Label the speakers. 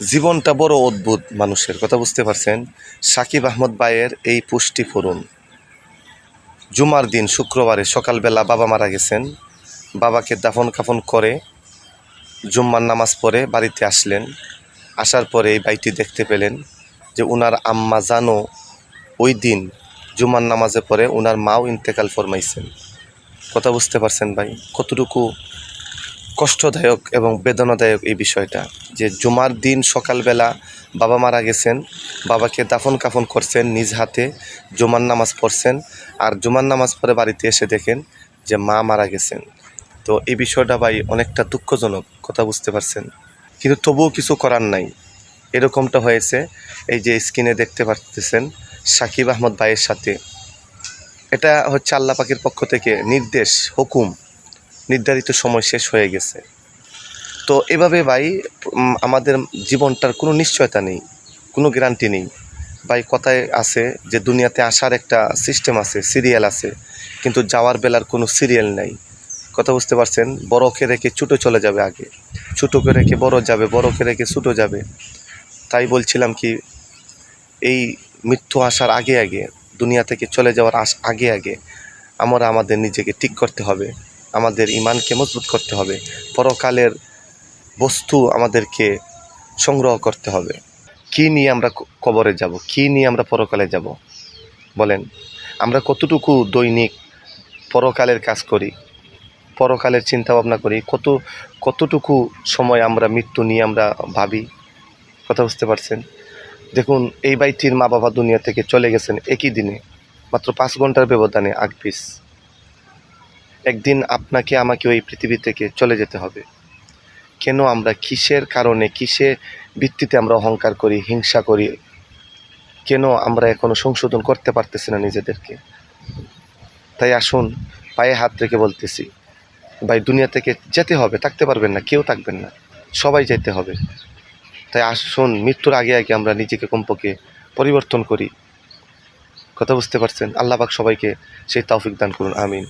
Speaker 1: জীবনটা বড় অদ্ভুত মানুষের, কথা বুঝতে পারছেন? সাকিব আহমদ ভাইয়ের এই পুষ্টি ফোরন জুমার দিন, শুক্রবারে সকালবেলা বাবা মারা গেছেন। বাবাকে দাফন কাফন করে জুম্মার নামাজ পড়ে বাড়িতে আসলেন। আসার পরে এই বাড়িটি দেখতে পেলেন যে উনার আম্মা জানো ওই দিন জুম্মার নামাজে পরে উনার মাও ইন্তেকাল ফরমাইছেন। কথা বুঝতে পারছেন ভাই? কতটুকু কষ্টদায়ক এবং বেদনাদায়ক এই বিষয়টা, যে জুমার দিন সকালবেলা বাবা মারা গেছেন, বাবাকে দাফন কাফন করছেন, নিজ হাতে জুমার নামাজ পড়ছেন, আর জুমার নামাজ পড়ে বাড়িতে এসে দেখেন যে মা মারা গেছেন। তো এই বিষয়টা ভাই অনেকটা দুঃখজনক, কথা বুঝতে পারছেন। কিন্তু তবুও কিছু করার নাই। এরকমটা হয়েছে, এই যে স্ক্রিনে দেখতে পারতেছেন সাকিব আহমদ ভাইয়ের সাথে। এটা হচ্ছে আল্লাহ পাকের পক্ষ থেকে নির্দেশ, হুকুম। নির্ধারিত সময় শেষ হয়ে গেছে। তো এভাবে ভাই আমাদের জীবনটার কোনো নিশ্চয়তা নেই, কোনো গ্যারান্টি নেই। ভাই, কথায় আছে যে দুনিয়াতে আসার একটা সিস্টেম আছে, সিরিয়াল আছে, কিন্তু যাওয়ার বেলার কোনো সিরিয়াল নাই। কথা বুঝতে পারছেন? বড়কে রেখে ছোটো চলে যাবে আগে ছোটোকে রেখে বড় যাবে বড়কে রেখে ছোটো যাবে। তাই বলছিলাম কি, এই মৃত্যু আসার আগে আগে, দুনিয়া থেকে চলে যাওয়ার আস- আগে আগে, আমরা আমাদের নিজেকে ঠিক করতে হবে। আমাদের ইমানকে মজবুত করতে হবে। পরকালের বস্তু আমাদেরকে সংগ্রহ করতে হবে। কি নিয়ে আমরা কবরে যাব? কি নিয়ে আমরা পরকালে যাব? বলেন, আমরা কতটুকু দৈনিক পরকালের কাজ করি, পরকালের চিন্তা ভাবনা করি, কত, কতটুকু সময় আমরা মৃত্যু নিয়ে আমরা ভাবি? কথা বুঝতে পারছেন? দেখুন, এই বাইটির মা বাবা দুনিয়া থেকে চলে গেছেন একই দিনে, মাত্র পাঁচ ঘণ্টার ব্যবধানে আগ পিস একদিন আপনাকে, আমাকে ওই পৃথিবী থেকে চলে যেতে হবে। কেন আমরা কিসের কারণে কিসের ভিত্তিতে আমরা অহংকার করি, হিংসা করি? কেন আমরা এখনও সংশোধন করতে পারতেছি না নিজেদেরকে? তাই আসুন, পায়ে হাত রেখে বলতেছি, ভাই, দুনিয়া থেকে যেতে হবে, থাকতে পারবেন না, কেউ থাকবেন না, সবাই যেতে হবে। তাই আসুন, মৃত্যুর আগে আগে আমরা নিজেকে কমপক্ষে পরিবর্তন করি। কথা বুঝতে পারছেন? আল্লাহ পাক সবাইকে সেই তৌফিক দান করুন, আমিন।